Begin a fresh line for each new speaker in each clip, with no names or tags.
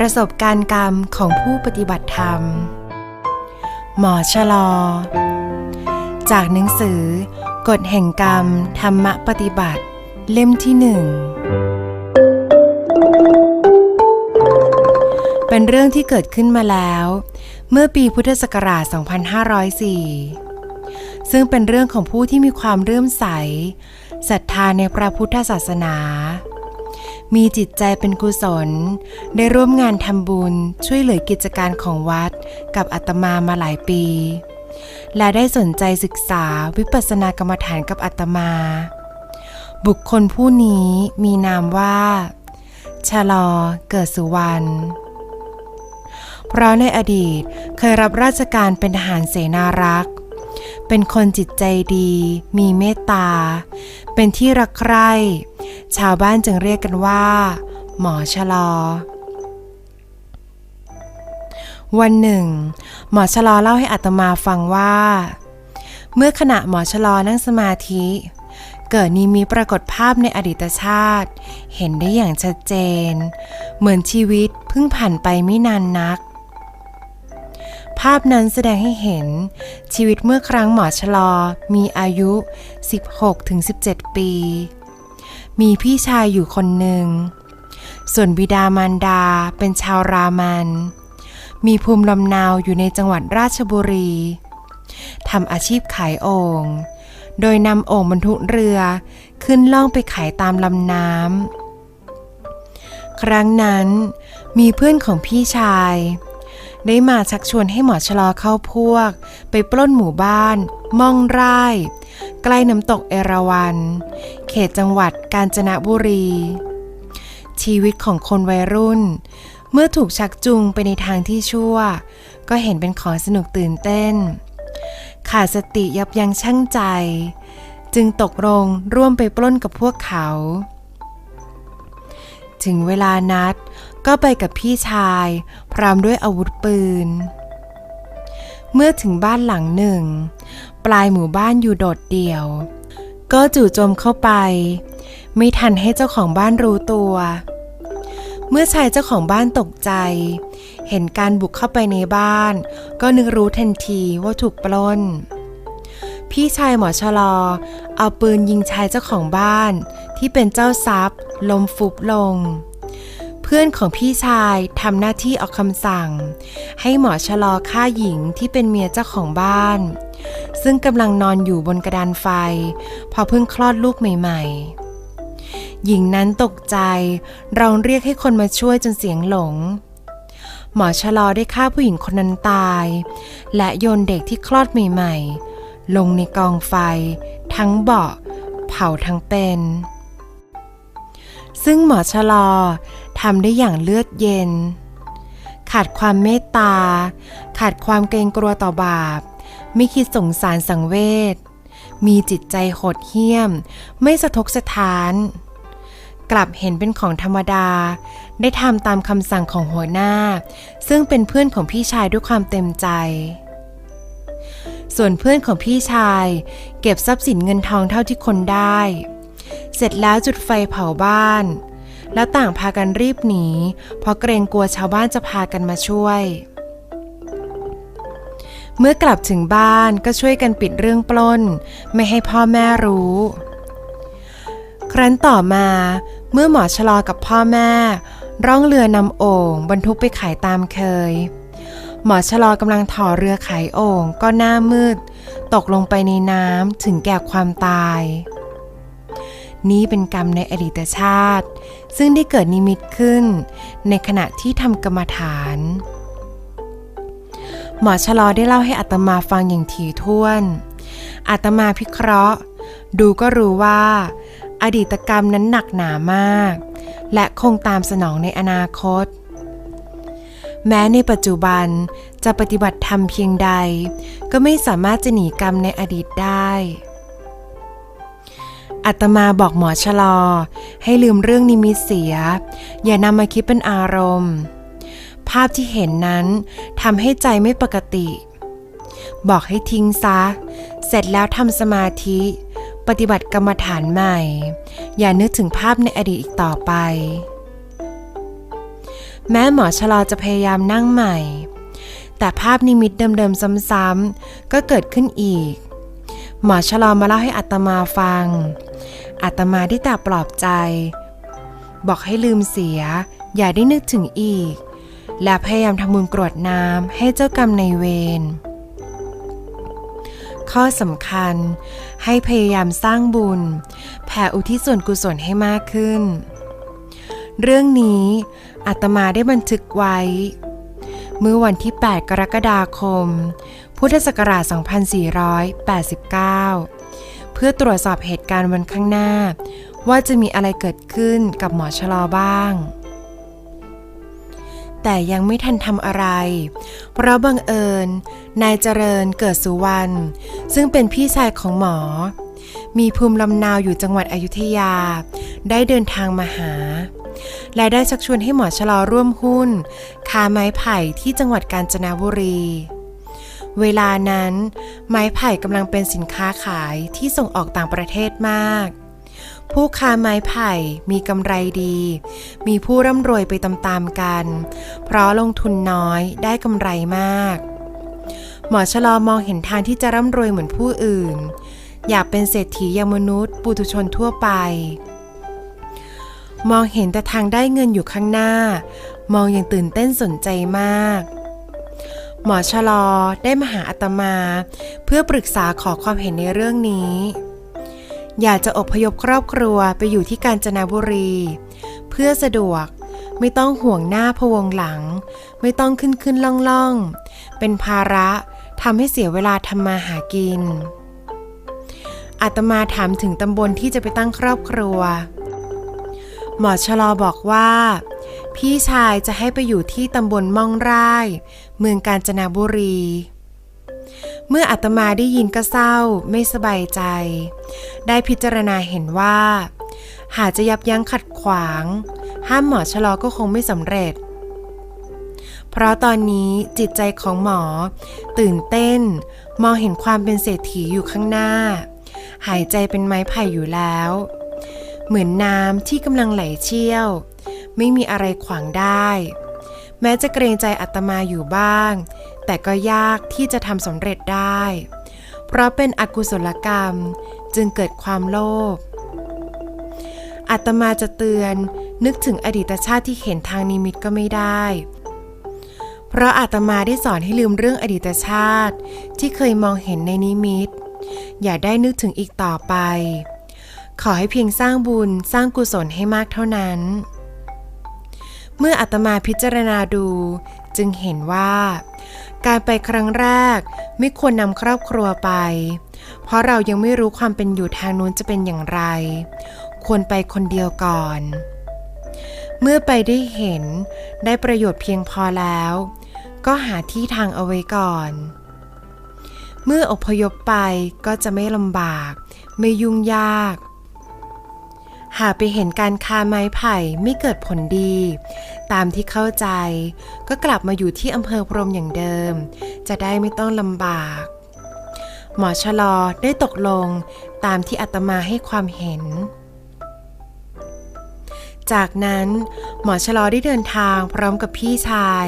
ประสบการณ์กรรมของผู้ปฏิบัติธรรม หมอชะลอ จากหนังสือกฎแห่งกรรม ธรรมปฏิบัติ เล่มที่หนึ่ง เป็นเรื่องที่เกิดขึ้นมาแล้ว เมื่อปีพุทธศักราช 2504 ซึ่งเป็นเรื่องของผู้ที่มีความเรื่มใสศรัทธาในพระพุทธศาสนา มีจิตใจเป็นกุศล ได้ร่วมงานทำบุญช่วยเหลือกิจการของวัดกับอาตมามาหลายปี และได้สนใจศึกษาวิปัสสนากรรมฐานกับอาตมา บุคคลผู้นี้มีนามว่าชะลอเกิดสุวรรณเพราะในอดีตเคยรับราชการเป็นทหารเสนารักษ์ เป็นคนจิตใจดี มีเมตตา เป็นที่รักใคร่ ชาวบ้านจึงเรียกกันว่า หมอชะลอ วันหนึ่ง หมอชะลอเล่าให้อัตมาฟังว่า เมื่อขณะหมอชะลอนั่งสมาธิ เกิดนิมีปรากฏภาพในอดีตชาติ เห็นได้อย่างชัดเจน เหมือนชีวิตเพิ่งผ่านไปไม่นานนักภาพนั้นแสดงให้เห็นชีวิตเมื่อครั้งหมอชะลอมีอายุ 16-17 ปี มีพี่ชายอยู่คนหนึ่ง ส่วนบิดามารดาเป็นชาวรามัน มีภูมิลำเนาอยู่ในจังหวัดราชบุรีทำอาชีพขายโอ่งโดยนำโอ่งบรรทุกเรือขึ้นล่องไปขายตามลำน้ำ ครั้งนั้นมีเพื่อนของพี่ชาย ได้มาชักชวนให้หมอชะลอเข้าพวก ไปปล้นหมู่บ้าน ม่องไร่ ใกล้น้ำตกเอราวัณ เขตจังหวัดกาญจนบุรี ชีวิตของคนวัยรุ่น เมื่อถูกชักจูงไปในทางที่ชั่ว ก็เห็นเป็นของสนุกตื่นเต้น ขาดสติยับยั้งชั่งใจ จึงตกลงร่วมไปปล้นกับพวกเขา ถึงเวลานัดก็ไปกับพี่ชาย พร้อมด้วยอาวุธปืน เมื่อถึงบ้านหลังหนึ่ง ปลายหมู่บ้านอยู่โดดเดี่ยว ก็จู่โจมเข้าไป ไม่ทันให้เจ้าของบ้านรู้ตัว เมื่อชายเจ้าของบ้านตกใจ เห็นการบุกเข้าไปในบ้าน ก็นึกรู้ทันทีว่าถูกปล้น พี่ชายหมอชะลอ เอาปืนยิงชายเจ้าของบ้าน ที่เป็นเจ้าทรัพย์ลมฟุบลงเพื่อนของพี่ชายทำหน้าที่ออกคำสั่ง ให้หมอชะลอฆ่าหญิงที่เป็นเมียเจ้าของบ้าน ซึ่งกำลังนอนอยู่บนกระดานไฟ พอเพิ่งคลอดลูกใหม่ๆ หญิงนั้นตกใจเร้องเรียกให้คนมาช่วยจนเสียงหลง หมอชะลอได้ฆ่าผู้หญิงคนนั้นตาย และโยนเด็กที่คลอดใหม่ๆ ลงในกองไฟ ทั้งเบาะ เผาทั้งเป็น ซึ่งหมอชะลอทำได้อย่างเลือดเย็น ขาดความเมตตา ขาดความเกรงกลัวต่อบาป ไม่คิดสงสารสังเวช มีจิตใจโหดเหี้ยม ไม่สะทกสะท้าน กลับเห็นเป็นของธรรมดา ได้ทำตามคำสั่งของหัวหน้า ซึ่งเป็นเพื่อนของพี่ชายด้วยความเต็มใจ ส่วนเพื่อนของพี่ชาย เก็บทรัพย์สินเงินทองเท่าที่คนได้ เสร็จแล้วจุดไฟเผาบ้าน แล้วต่างพากันรีบหนี เพราะเกรงกลัวชาวบ้านจะพากันมาช่วย เมื่อกลับถึงบ้านก็ช่วยกันปิดเรื่องปล้น ไม่ให้พ่อแม่รู้ ครั้นต่อมาเมื่อหมอชะลอกับพ่อแม่ ร่องเรือนำโอ่งบรรทุกไปขายตามเคย หมอชะลอกำลังถอเรือขายโอ่งก็หน้ามืด ตกลงไปในน้ำถึงแก่ความตาย นี้เป็นกรรมในอดีตชาติ ซึ่งได้เกิดนิมิตขึ้น ในขณะที่ทำกรรมฐาน หมอชะลอได้เล่าให้อัตมาฟังอย่างถี่ถ้วน อัตมาพิเคราะห์ ดูก็รู้ว่า อดีตกรรมนั้นหนักหนามาก และคงตามสนองในอนาคต แม้ในปัจจุบันจะปฏิบัติธรรมเพียงใด ก็ไม่สามารถจะหนีกรรมในอดีตได้อัตมาบอกหมอชะลอ ให้ลืมเรื่องนิมิตเสีย อย่านำมาคิดเป็นอารมณ์ ภาพที่เห็นนั้นทำให้ใจไม่ปกติ บอกให้ทิ้งซะ เสร็จแล้วทำสมาธิ ปฏิบัติกรรมฐานใหม่ อย่านึกถึงภาพในอดีตอีกต่อไป แม้หมอชะลอจะพยายามนั่งใหม่ แต่ภาพนิมิตเดิมๆซ้ำๆก็เกิดขึ้นอีก หมอชะลอมาเล่าให้อัตมาฟัง อัตมาได้แต่ปลอบใจ บอกให้ลืมเสีย อย่าได้นึกถึงอีก และพยายามทำบุญกรวดน้ำให้เจ้ากรรมในเวร ข้อสำคัญ ให้พยายามสร้างบุญ แผ่อุทิศส่วนกุศลให้มากขึ้น เรื่องนี้อาตมาได้บันทึกไว้ เมื่อวันที่ 8 กรกฎาคม พุทธศักราช 2489 เพื่อตรวจสอบเหตุการณ์วันข้างหน้า ว่าจะมีอะไรเกิดขึ้นกับหมอชะลอบ้าง แต่ยังไม่ทันทำอะไร เพราะบังเอิญ นายเจริญเกิดสุวรรณซึ่งเป็นพี่ชายของหมอ มีภูมิลำนาวอยู่จังหวัดอยุธยา ได้เดินทางมาหา และได้ชักชวนให้หมอชะลอร่วมหุ้นคาไม้ไผ่ที่จังหวัดกาญจนบุรีเวลานั้น ไม้ไผ่กำลังเป็นสินค้าขายที่ส่งออกต่างประเทศมาก ผู้ค้าไม้ไผ่มีกำไรดี มีผู้ร่ำรวยไปตามๆกัน เพราะลงทุนน้อยได้กำไรมาก หมอชะลอมองเห็นทางที่จะร่ำรวยเหมือนผู้อื่น อยากเป็นเศรษฐีอย่างมนุษย์ปุถุชนทั่วไป มองเห็นแต่ทางได้เงินอยู่ข้างหน้า มองอย่างตื่นเต้นสนใจมาก หมอชะลอได้มาหาอาตมา เพื่อปรึกษาขอความเห็นในเรื่องนี้ อยากจะอพยพครอบครัวไปอยู่ที่กาญจนบุรี เพื่อสะดวกไม่ต้องห่วงหน้าพวงหลัง ไม่ต้องขึ้นขึ้นล่องล่องเป็นภาระทำให้เสียเวลาทำมาหากินอาตมาถามถึงตำบลที่จะไปตั้งครอบครัว หมอชะลอบอกว่า พี่ชายจะให้ไปอยู่ที่ตำบลม่องไร่ เมืองกาญจนบุรี เมื่ออาตมาได้ยินก็เศร้าไม่สบายใจ ได้พิจารณาเห็นว่า หากจะยับยั้งขัดขวาง ห้ามหมอชะลอก็คงไม่สำเร็จ เพราะตอนนี้จิตใจของหมอ ตื่นเต้น มองเห็นความเป็นเศรษฐีอยู่ข้างหน้า หายใจเป็นไม้ไผ่อยู่แล้ว เหมือนน้ำที่กำลังไหลเชี่ยว ไม่มีอะไรขวางได้ แม้จะเกรงใจอาตมาอยู่บ้าง แต่ก็ยากที่จะทำสำเร็จได้ เพราะเป็นอกุศลกรรมจึงเกิดความโลภอาตมาจะเตือนนึกถึงอดีตชาติที่เห็นทางนิมิตก็ไม่ได้ เพราะอาตมาได้สอนให้ลืมเรื่องอดีตชาติ ที่เคยมองเห็นในนิมิต อย่าได้นึกถึงอีกต่อไป ขอให้เพียงสร้างบุญสร้างกุศลให้มากเท่านั้น เมื่ออาตมาพิจารณาดูจึงเห็นว่า การไปครั้งแรกไม่ควรนำครอบครัวไป เพราะเรายังไม่รู้ความเป็นอยู่ทางนู้นจะเป็นอย่างไร ควรไปคนเดียวก่อน เมื่อไปได้เห็นได้ประโยชน์เพียงพอแล้ว ก็หาที่ทางเอาไว้ก่อน เมื่ออพยพไปก็จะไม่ลำบาก ไม่ยุ่งยาก หากไปเห็นการคาไม้ไผ่ไม่เกิดผลดี ตามที่เข้าใจ ก็กลับมาอยู่ที่อำเภอพรมอย่างเดิม จะได้ไม่ต้องลำบาก หมอชะลอได้ตกลงตามที่อาตมาให้ความเห็น จากนั้นหมอชะลอได้เดินทางพร้อมกับพี่ชาย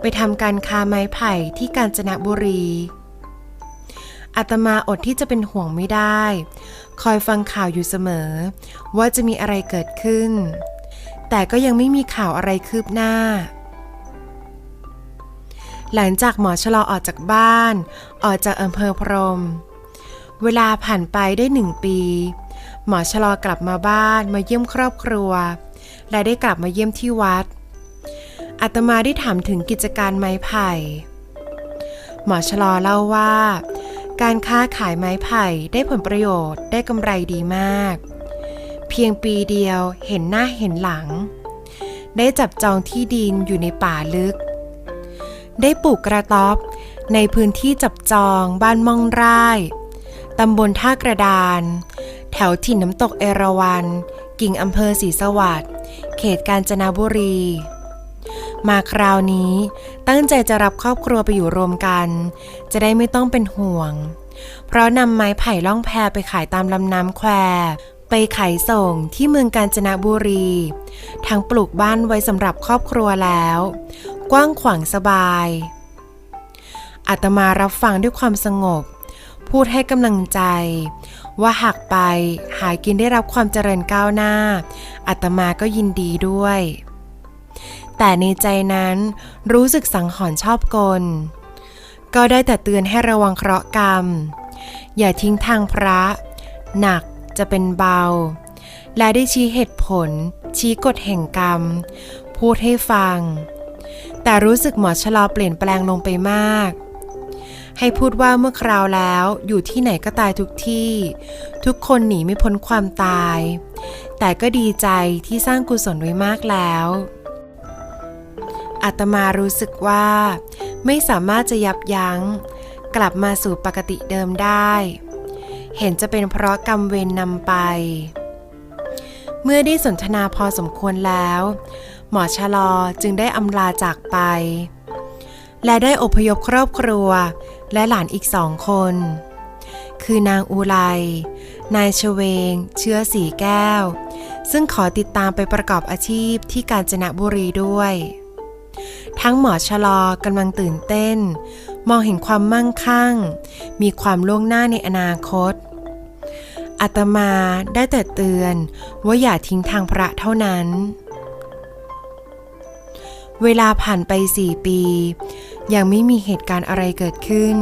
ไปทำการคาไม้ไผ่ที่กาญจนบุรี อาตมาอดที่จะเป็นห่วงไม่ได้ คอยฟังข่าวอยู่เสมอ ว่าจะมีอะไรเกิดขึ้น แต่ก็ยังไม่มีข่าวอะไรคืบหน้า หลังจากหมอชะลอออกจากบ้าน ออกจากอำเภอพรม เวลาผ่านไปได้หนึ่งปี หมอชะลอกลับมาบ้านมาเยี่ยมครอบครัว และได้กลับมาเยี่ยมที่วัดอาตมาได้ถามถึงกิจการไม้ไผ่ หมอชะลอเล่าว่า การค้าขายไม้ไผ่ได้ผลประโยชน์ได้กำไรดีมาก เพียงปีเดียวเห็นหน้าเห็นหลัง ได้จับจองที่ดินอยู่ในป่าลึก ได้ปลูกกระต๊อบในพื้นที่จับจองบ้านม่องร่ตำบลท่ากระดาน แถวถิ่นน้ำตกเอราวัณกิ่งอำเภอศรีสวัสดิ์เขตกาญจนบุรี มาคราวนี้ตั้งใจจะรับครอบครัวไปอยู่รวมกัน จะได้ไม่ต้องเป็นห่วง เพราะนำไม้ไผ่ล่องแพไปขายตามลำน้ำแควไปขายส่งที่เมืองกาญจนบุรี ทั้งปลูกบ้านไว้สำหรับครอบครัวแล้ว กว้างขวางสบายอาตมารับฟังด้วยความสงบ พูดให้กำลังใจ ว่าหากไปหายกินได้รับความเจริญก้าวหน้าอาตมาก็ยินดีด้วย แต่ในใจนั้นรู้สึกสังหรณ์ชอบกล ก็ได้แต่เตือนให้ระวังเคราะห์กรรม อย่าทิ้งทางพระ หนักจะเป็นเบา และได้ชี้เหตุผล ชี้กฎแห่งกรรม พูดให้ฟัง แต่รู้สึกหมอชะลอเปลี่ยนแปลงลงไปมาก ให้พูดว่าเมื่อคราวแล้วอยู่ที่ไหนก็ตายทุกที่ ทุกคนหนีไม่พ้นความตาย แต่ก็ดีใจที่สร้างกุศลไว้มากแล้ว อาตมารู้สึกว่า ไม่สามารถจะยับยัง้ง กลับมาสู่ปกติเดิมได้ เห็นจะเป็นเพราะกรรมเวรนำไป เมื่อได้สนทนาพอสมควรแล้ว หมอชะลอจึงได้อำลาจากไป และได้อพยพครอบครัวและหลานอีกสองคน คือนางอูไล นายชเวง เชื้อสีแก้ว ซึ่งขอติดตามไปประกอบอาชีพที่กาญจนบุรีด้วย ทั้งหมอชะลอกำลังตื่นเต้น มองเห็นความมั่งคั่ง มีความล่วงหน้าในอนาคตอาตมาได้แต่เตือนว่าอย่าทิ้งทางพระเท่านั้น เวลาผ่านไปสี่ปี ยังไม่มีเหตุการณ์อะไรเกิดขึ้น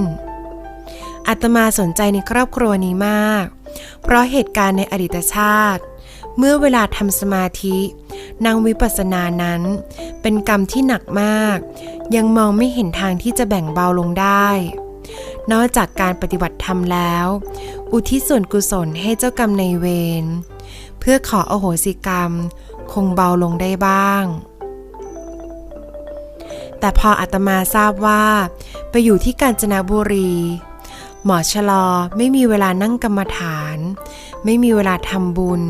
อาตมาสนใจในครอบครัวนี้มาก เพราะเหตุการณ์ในอดีตชาติ เมื่อเวลาทำสมาธินั่งวิปัสสนานั้น เป็นกรรมที่หนักมาก ยังมองไม่เห็นทางที่จะแบ่งเบาลงได้ นอกจากการปฏิบัติธรรมแล้ว อุทิศส่วนกุศลให้เจ้ากรรมในเวรเพื่อขออโหสิกรรม คงเบาลงได้บ้าง แต่พออาตมาทราบว่า ไปอยู่ที่กาญจนบุรีหมอชะลอไม่มีเวลานั่งกรรมฐาน ไม่มีเวลาทำบุญ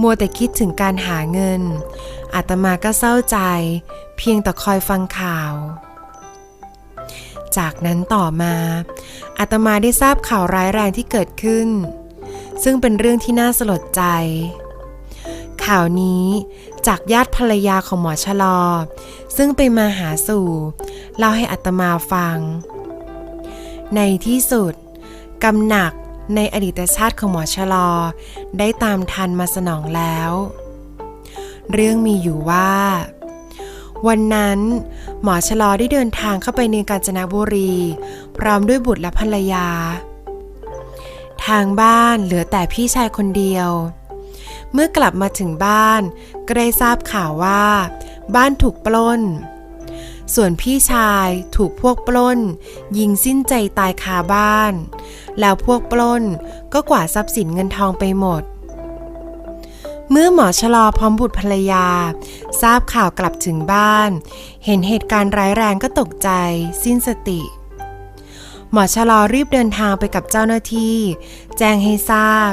มัวแต่คิดถึงการหาเงิน อาตมาก็เศร้าใจ เพียงแต่คอยฟังข่าว จากนั้นต่อมา อาตมาได้ทราบข่าวร้ายแรงที่เกิดขึ้น ซึ่งเป็นเรื่องที่น่าสลดใจ ข่าวนี้จากญาติภรรยาของหมอชะลอ ซึ่งไปมาหาสู่เล่าให้อาตมาฟัง ในที่สุดกำหนัก ในอดีตชาติของหมอชะลอ ได้ตามทันมาสนองแล้ว เรื่องมีอยู่ว่า วันนั้น หมอชะลอได้เดินทางเข้าไปในกาญจนบุรี พร้อมด้วยบุตรและภรรยา ทางบ้านเหลือแต่พี่ชายคนเดียว เมื่อกลับมาถึงบ้าน ก็ได้ทราบข่าวว่า บ้านถูกปล้นส่วนพี่ชายถูกพวกปล้น ยิงสิ้นใจตายคาบ้าน แล้วพวกปล้นก็กวาดทรัพย์สินเงินทองไปหมด เมื่อหมอชะลอพร้อมบุตรภรรยา ทราบข่าวกลับถึงบ้าน เห็นเหตุการณ์ร้ายแรงก็ตกใจ สิ้นสติ หมอชะลอรีบเดินทางไปกับเจ้าหน้าที่ แจ้งให้ทราบ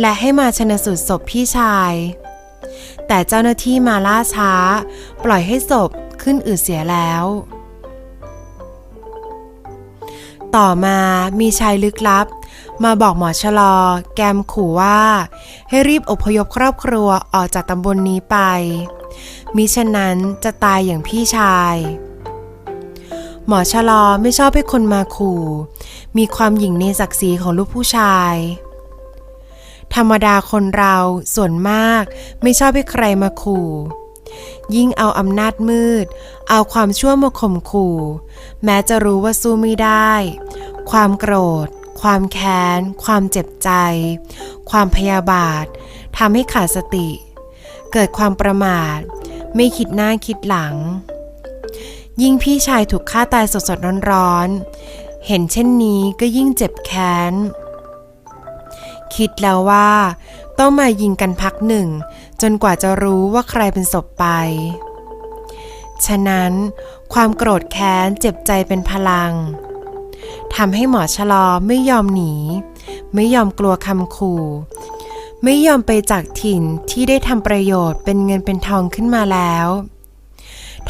และให้มาชนสูตรศพพี่ชาย แต่เจ้าหน้าที่มาล่าช้า ปล่อยให้ศพขึ้นอืดเสียแล้ว ต่อมามีชายลึกลับ มาบอกหมอชะลอ แกมขู่ว่า ให้รีบอพยพครอบครัวออกจากตำบลนนี้ไป มิฉะนั้นจะตายอย่างพี่ชาย หมอชะลอไม่ชอบให้คนมาขู่ มีความหยิ่งในศักดิ์ศรีของลูกผู้ชาย ธรรมดาคนเราส่วนมากไม่ชอบให้ใครมาขู่ ยิ่งเอาอำนาจมืด เอาความชั่วมาข่มขู่ แม้จะรู้ว่าสู้ไม่ได้ ความโกรธ ความแค้น ความเจ็บใจ ความพยาบาททำให้ขาดสติ เกิดความประมาท ไม่คิดหน้าคิดหลัง ยิ่งพี่ชายถูกฆ่าตายสดๆร้อนๆ เห็นเช่นนี้ก็ยิ่งเจ็บแค้น คิดแล้วว่า ต้องมายิงกันพักหนึ่ง จนกว่าจะรู้ว่าใครเป็นศพไป ฉะนั้นความโกรธแค้นเจ็บใจเป็นพลังทำให้หมอชะลอไม่ยอมหนี ไม่ยอมกลัวคำขู่ ไม่ยอมไปจากถิ่นที่ได้ทำประโยชน์เป็นเงินเป็นทองขึ้นมาแล้ว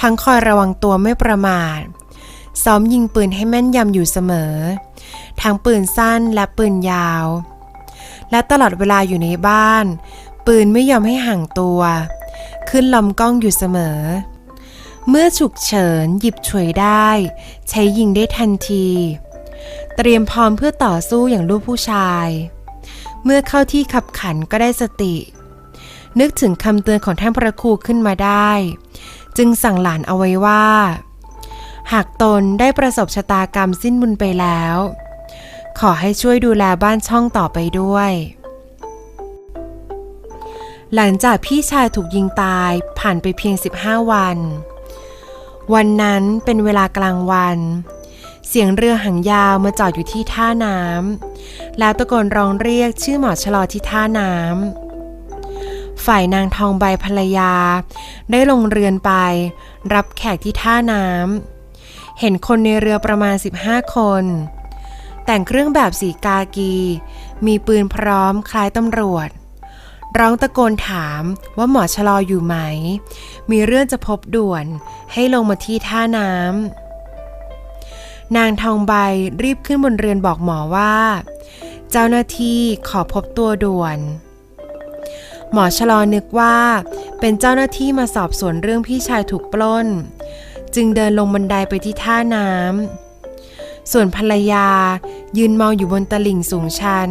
ทั้งคอยระวังตัวไม่ประมาท ซ้อมยิงปืนให้แม่นยำอยู่เสมอ ทั้งปืนสั้นและปืนยาว และตลอดเวลาอยู่ในบ้าน ปืนไม่ยอมให้ห่างตัว ขึ้นลำกล้องอยู่เสมอ เมื่อฉุกเฉินหยิบฉวยได้ ใช้ยิงได้ทันที เตรียมพร้อมเพื่อต่อสู้อย่างลูกผู้ชาย เมื่อเข้าที่ขับขันก็ได้สติ นึกถึงคำเตือนของท่านพระครูขึ้นมาได้ จึงสั่งหลานเอาไว้ว่า หากตนได้ประสบชะตากรรมสิ้นบุญไปแล้ว ขอให้ช่วยดูแลบ้านช่องต่อไปด้วย หลังจากพี่ชายถูกยิงตายผ่านไปเพียง 15 วัน วันนั้นเป็นเวลากลางวัน เสียงเรือหางยาวมาจอดอยู่ที่ท่าน้ำแล้วตะโกนร้องเรียกชื่อหมอชะลอที่ท่าน้ำฝ่ายนางทองใบภรรยา ได้ลงเรือนไป รับแขกที่ท่าน้ำเห็นคนในเรือประมาณ 15 คน แต่งเครื่องแบบสีกากี มีปืนพร้อมคล้ายตำรวจ ร้องตะโกนถามว่าหมอชะลออยู่ไหม มีเรื่องจะพบด่วนให้ลงมาที่ท่าน้ำนางทองใบรีบขึ้นบนเรือนบอกหมอว่า เจ้าหน้าที่ขอพบตัวด่วน หมอชะลอนึกว่า เป็นเจ้าหน้าที่มาสอบสวนเรื่องพี่ชายถูกปล้น จึงเดินลงบันไดไปที่ท่าน้ำส่วนภรรยายืนมองอยู่บนตลิ่งสูงชัน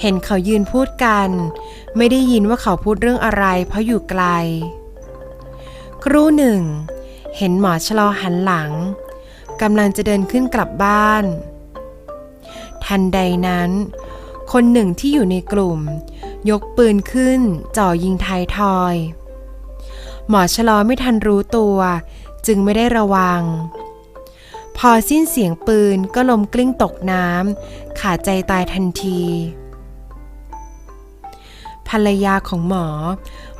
เห็นเขายืนพูดกัน ไม่ได้ยินว่าเขาพูดเรื่องอะไรเพราะอยู่ไกล ครู่หนึ่ง เห็นหมอชะลอหันหลังกำลังจะเดินขึ้นกลับบ้าน ทันใดนั้น คนหนึ่งที่อยู่ในกลุ่ม ยกปืนขึ้นจ่อยิงท้ายทอย หมอชะลอไม่ทันรู้ตัวจึงไม่ได้ระวัง พอสิ้นเสียงปืนก็ลมกลิ้งตกน้ำขาดใจตายทันที ภรรยาของหมอ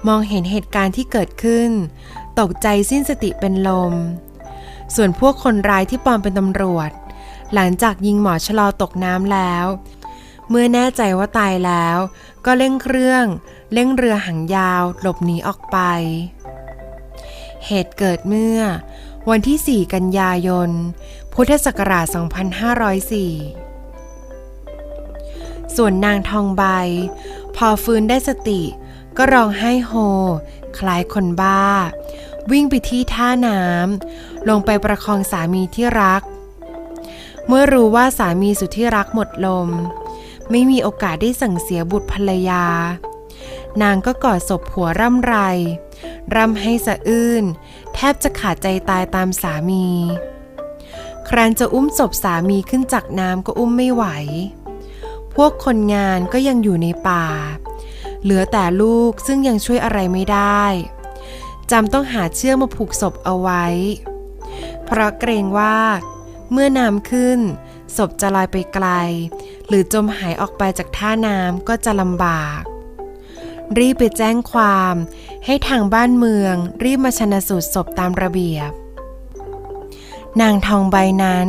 มองเห็นเหตุการณ์ที่เกิดขึ้น ตกใจสิ้นสติเป็นลม ส่วนพวกคนร้ายที่ปลอมเป็นตำรวจ หลังจากยิงหมอชะลอตกน้ำแล้ว เมื่อแน่ใจว่าตายแล้ว ก็เร่งเครื่อง เร่งเรือหางยาว หลบหนีออกไป เหตุเกิดเมื่อ วันที่ 4 กันยายน พุทธศักราช 2504ส่วนนางทองใบ พอฟื้นได้สติ ก็ร้องไห้โฮ คล้ายคนบ้า วิ่งไปที่ท่าน้ำลงไปประคองสามีที่รัก เมื่อรู้ว่าสามีสุดที่รักหมดลม ไม่มีโอกาสได้สั่งเสียบุตรภรรยา นางก็กอดศพผัวร่ำไร ร่ำให้สะอื้น แทบจะขาดใจตายตามสามี ครั้นจะอุ้มศพสามีขึ้นจากน้ำก็อุ้มไม่ไหว วกคนงานก็ยังอยู่ในป่า เหลือแต่ลูกซึ่งยังช่วยอะไรไม่ได้จำต้องหาเชือกมาผูกศพเอาไว้ เพราะเกรงว่า เมื่อน้ำขึ้น ศพจะลอยไปไกล หรือจมหายออกไปจากท่าน้ำก็จะลำบาก รีบไปแจ้งความ ให้ทางบ้านเมืองรีบมาชนะสูตรศพตามระเบียบ นางทองใบนั้น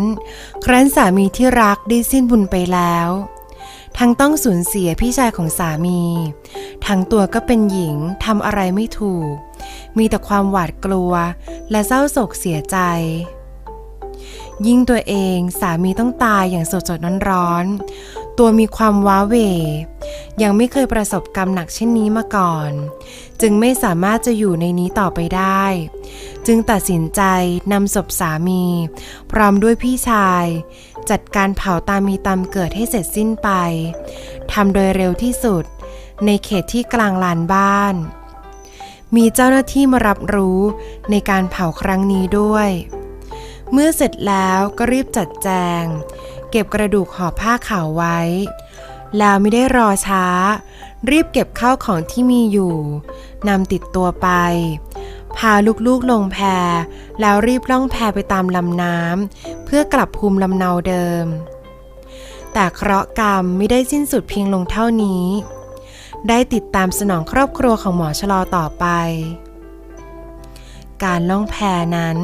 ครั้นสามีที่รักได้สิ้นบุญไปแล้ว ทั้งต้องสูญเสียพี่ชายของสามี ทั้งตัวก็เป็นหญิงทำอะไรไม่ถูก มีแต่ความหวาดกลัว และเศร้าโศกเสียใจ ยิ่งตัวเองสามีต้องตายอย่างสดๆร้อนๆตัวมีความว้าเหวยังไม่เคยประสบกรรมหนักเช่นนี้มาก่อน จึงไม่สามารถจะอยู่ในนี้ต่อไปได้ จึงตัดสินใจนำศพสามี พร้อมด้วยพี่ชาย จัดการเผาตามมีตามเกิดให้เสร็จสิ้นไปทำโดยเร็วที่สุด ในเขตที่กลางลานบ้าน มีเจ้าหน้าที่มารับรู้ในการเผาครั้งนี้ด้วย เมื่อเสร็จแล้วก็รีบจัดแจง เก็บกระดูกห่อผ้าขาวไว้ แล้วไม่ได้รอช้า รีบเก็บข้าวของที่มีอยู่นำติดตัวไป พาลูกๆลงแพแล้วรีบล่องแพไปตามลำน้ำเพื่อกลับภูมิลำเนาเดิม แต่เคราะห์กรรมไม่ได้สิ้นสุดเพียงลงเท่านี้ ได้ติดตามสนองครอบครัวของหมอชะลอต่อไป การล่องแพนั้น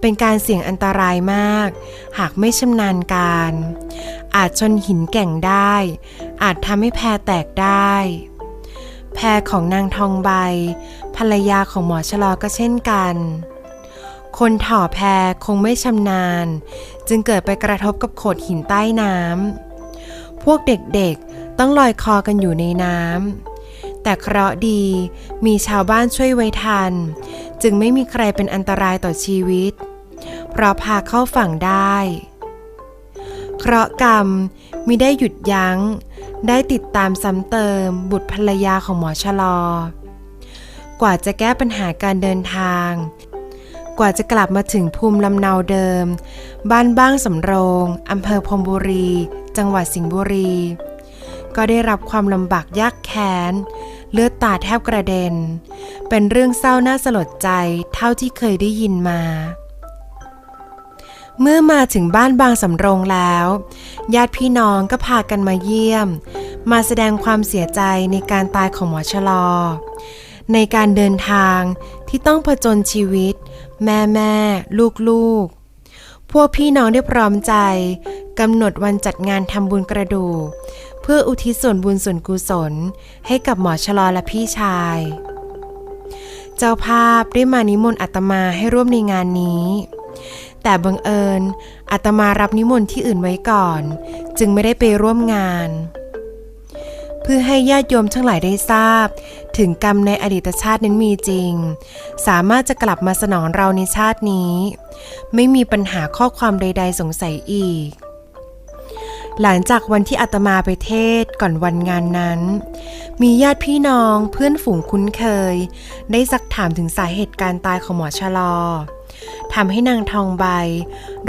เป็นการเสี่ยงอันตรายมาก หากไม่ชำนาญการ อาจชนหินแก่งได้ อาจทำให้แพแตกได้ แพของนางทองใบ ภรรยาของหมอชะลอก็เช่นกัน คนถ่อแพรคงไม่ชำนาญ จึงเกิดไปกระทบกับโขดหินใต้น้ำพวกเด็กๆต้องลอยคอกันอยู่ในน้ำแต่เคราะห์ดีมีชาวบ้านช่วยไว้ทัน จึงไม่มีใครเป็นอันตรายต่อชีวิต เพราะพาเข้าฝั่งได้ เคราะห์กรรมมิได้หยุดยัง้ง ได้ติดตามซ้ำเติม บุตรภรรยาของหมอชะลอ กว่าจะแก้ปัญหาการเดินทาง กว่าจะกลับมาถึงภูมิลำเนาเดิม บ้านบ้างสำโรงอำเภอพรมบุรี จังหวัดสิงห์บุรี ก็ได้รับความลำบากยากแค้น เลือดตาแทบกระเด็น เป็นเรื่องเศร้าน่าสลดใจเท่าที่เคยได้ยินมา เมื่อมาถึงบ้านบางสำโรงแล้ว ญาติพี่น้องก็พากันมาเยี่ยม มาแสดงความเสียใจในการตายของหมอชะลอ ในการเดินทางที่ต้องผจญชีวิต แม่แม่ลูกลูกพวกพี่น้องได้พร้อมใจกำหนดวันจัดงานทำบุญกระดูก เพื่ออุทิศส่วนบุญส่วนกุศล ให้กับหมอชะลอและพี่ชาย เจ้าภาพได้มานิมนต์อาตมาให้ร่วมในงานนี้ แต่บังเอิญอาตมารับนิมนต์ที่อื่นไว้ก่อน จึงไม่ได้ไปร่วมงาน เพื่อให้ญาติโยมทั้งหลายได้ทราบ ถึงกรรมในอดีตชาตินั้นมีจริง สามารถจะกลับมาสนองเราในชาตินี้ ไม่มีปัญหาข้อความใด ๆ สงสัยอีกหลังจากวันที่อาตมาไปเทศก่อนวันงานนั้น มีญาติพี่น้องเพื่อนฝูงคุ้นเคย ได้ซักถามถึงสาเหตุการตายของหมอชะลอ ทำให้นางทองใบ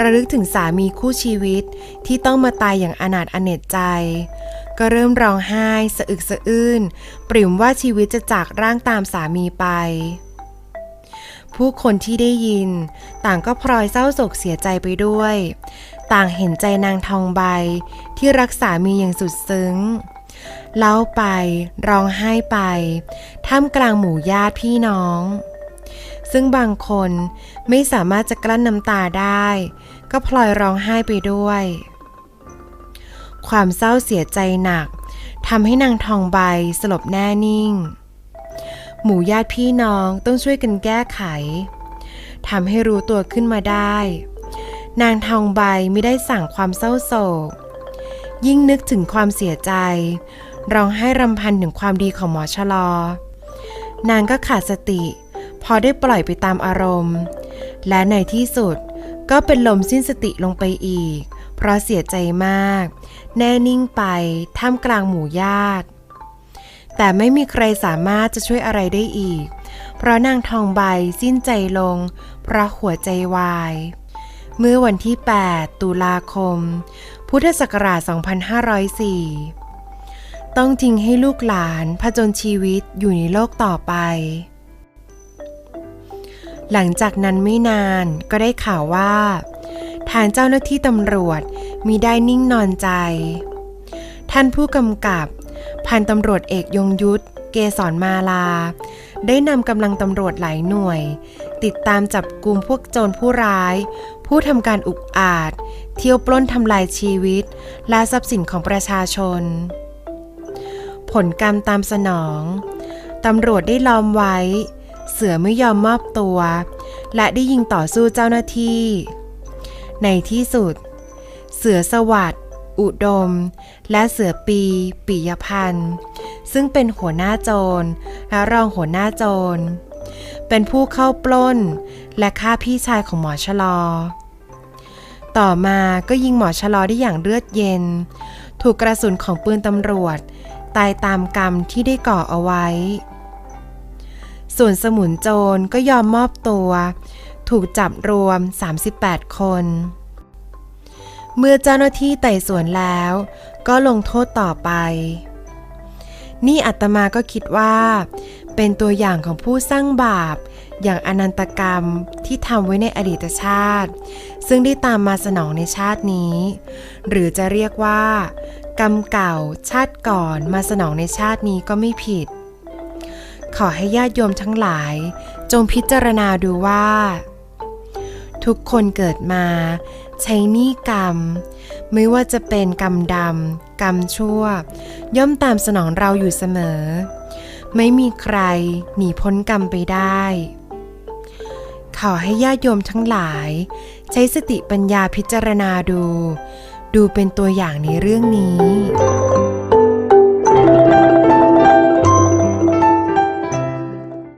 ระลึกถึงสามีคู่ชีวิตที่ต้องมาตายอย่างอนาถอเนจใจ ก็เริ่มร้องไห้สะอึกสะอื้น ปริ่มว่าชีวิตจะจากร่างตามสามีไป ผู้คนที่ได้ยิน ต่างก็พลอยเศร้าโศกเสียใจไปด้วย ต่างเห็นใจนางทองใบที่รักสามีอย่างสุดซึ้งเล่าไปร้องไห้ไป ท่ามกลางหมู่ญาติพี่น้อง ซึ่งบางคนไม่สามารถจะกลั้นน้ำตาได้ ก็พลอยร้องไห้ไปด้วย ความเศร้าเสียใจหนักทำให้นางทองใบสลบแน่นิ่ง หมู่ญาติพี่น้องต้องช่วยกันแก้ไขทำให้รู้ตัวขึ้นมาได้ นางทองใบไม่ได้สั่งความเศร้าโศก ยิ่งนึกถึงความเสียใจ ร้องไห้รำพันถึงความดีของหมอชะลอ นางก็ขาดสติ พอได้ปล่อยไปตามอารมณ์ และในที่สุดก็เป็นลมสิ้นสติลงไปอีก เพราะเสียใจมาก แน่นิ่งไปท่ามกลางหมู่ญาติ แต่ไม่มีใครสามารถจะช่วยอะไรได้อีก เพราะนางทองใบสิ้นใจลง เพราะหัวใจวาย เมื่อวันที่ 8 ตุลาคม พุทธศักราช 2504 ต้องทิ้งให้ลูกหลานผจญชีวิตอยู่ในโลกต่อไป หลังจากนั้นไม่นานก็ได้ข่าวว่า ทางเจ้าหน้าที่ตำรวจมีได้นิ่งนอนใจ ท่านผู้กำกับ พันตำรวจเอกยงยุทธเกษรมาลา ได้นำกำลังตำรวจหลายหน่วย ติดตามจับกลุ่มพวกโจรผู้ร้าย ผู้ทำการอุกอาจ เที่ยวปล้นทำลายชีวิต และทรัพย์สินของประชาชน ผลกรรมตามสนอง ตำรวจได้ล้อมไว้ เสือไม่ยอมมอบตัว และได้ยิงต่อสู้เจ้าหน้าที่ ในที่สุด เสือสวัสดอุดม และเสือปี ปิยพันธ์ซึ่งเป็นหัวหน้าโจรและรองหัวหน้าโจร เป็นผู้เข้าปล้น และฆ่าพี่ชายของหมอชะลอ ต่อมาก็ยิงหมอชะลอได้อย่างเลือดเย็น ถูกกระสุนของปืนตำรวจ ตายตามกรรมที่ได้ก่อเอาไว้ ส่วนสมุนโจรก็ยอมมอบตัว ถูกจับรวม 38 คน เมื่อเจ้าหน้าที่ไต่สวนแล้ว ก็ลงโทษต่อไป นี่อาตมาก็คิดว่า เป็นตัวอย่างของผู้สร้างบาป อย่างอนันตกรรมที่ทำไว้ในอดีตชาติ ซึ่งได้ตามมาสนองในชาตินี้ หรือจะเรียกว่า กรรมเก่าชาติก่อนมาสนองในชาตินี้ก็ไม่ผิด ขอให้ญาติโยมทั้งหลาย จงพิจารณาดูว่า ทุกคนเกิดมา ใช้หนี้กรรม ไม่ว่าจะเป็นกรรมดำกรรมชั่ว ย่อมตามสนองเราอยู่เสมอ ไม่มีใครหนีพ้นกรรมไปได้ ขอให้ญาติโยมทั้งหลาย ใช้สติปัญญาพิจารณาดู ดูเป็นตัวอย่างในเรื่องนี้